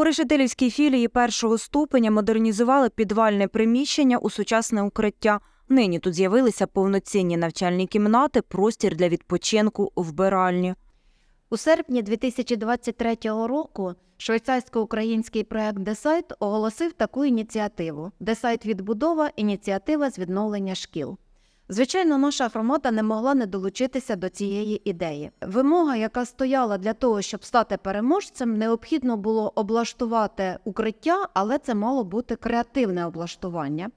У Решетилівській філії першого ступеня модернізували підвальне приміщення у сучасне укриття. Нині тут з'явилися повноцінні навчальні кімнати, простір для відпочинку, вбиральні. У серпні 2023 року швейцарсько-український проект Десайт оголосив таку ініціативу Десайт відбудова ініціатива з відновлення шкіл. Звичайно, наша громада не могла не долучитися до цієї ідеї. Вимога, яка стояла для того, щоб стати переможцем, необхідно було облаштувати укриття, але це мало бути креативне облаштування.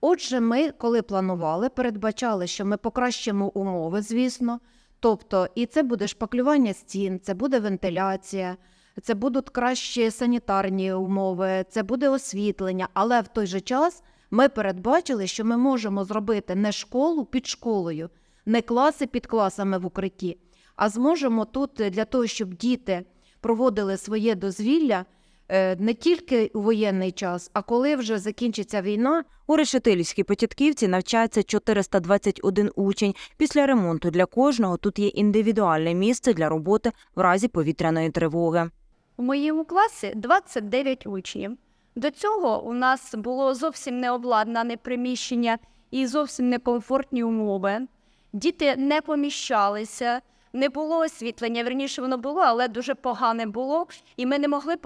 Отже, ми, коли планували, передбачали, що ми покращимо умови, звісно. Тобто, і це буде шпаклювання стін, це буде вентиляція, це будуть кращі санітарні умови, це буде освітлення. Але в той же час ми передбачили, що ми можемо зробити не школу під школою, не класи під класами в укритті, а зможемо тут для того, щоб діти проводили своє дозвілля е, не тільки у воєнний час, а коли вже закінчиться війна, У Решетилівській Початківці навчається 421 учень. Після ремонту для кожного тут є індивідуальне місце для роботи в разі повітряної тривоги. У моєму класі 29 учнів. До цього у нас було зовсім не обладнане приміщення і зовсім некомфортні умови. Діти не поміщалися, не було освітлення. Верніше воно було, але дуже погане було, і ми не могли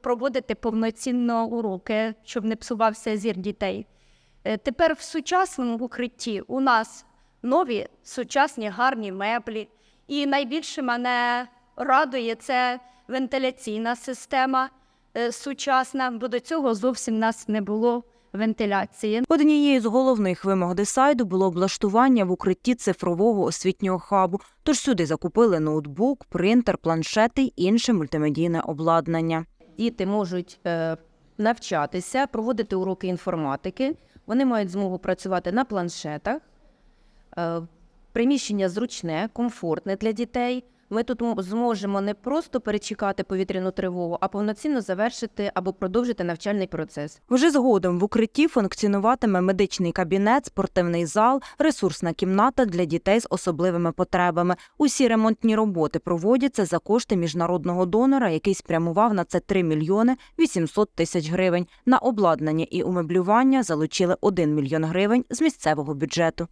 проводити повноцінно уроки, щоб не псувався зір дітей. Е, Тепер в сучасному укритті у нас нові сучасні гарні меблі. І найбільше мене радує це вентиляційна система сучасна, бо до цього зовсім нас не було вентиляції. Однією з головних вимог десайду було облаштування в укритті цифрового освітнього хабу. Тож сюди закупили ноутбук, принтер, планшети й інше мультимедійне обладнання. діти можуть е, навчатися, проводити уроки інформатики. Вони мають змогу працювати на планшетах. Е, приміщення зручне, комфортне для дітей. Ми тут зможемо не просто перечекати повітряну тривогу, а повноцінно завершити або продовжити навчальний процес. Вже згодом в укритті функціонуватиме медичний кабінет, спортивний зал, ресурсна кімната для дітей з особливими потребами. Усі ремонтні роботи проводяться за кошти міжнародного донора, який спрямував на це 3 мільйони 800 тисяч гривень. На обладнання і умеблювання залучили 1 мільйон гривень з місцевого бюджету.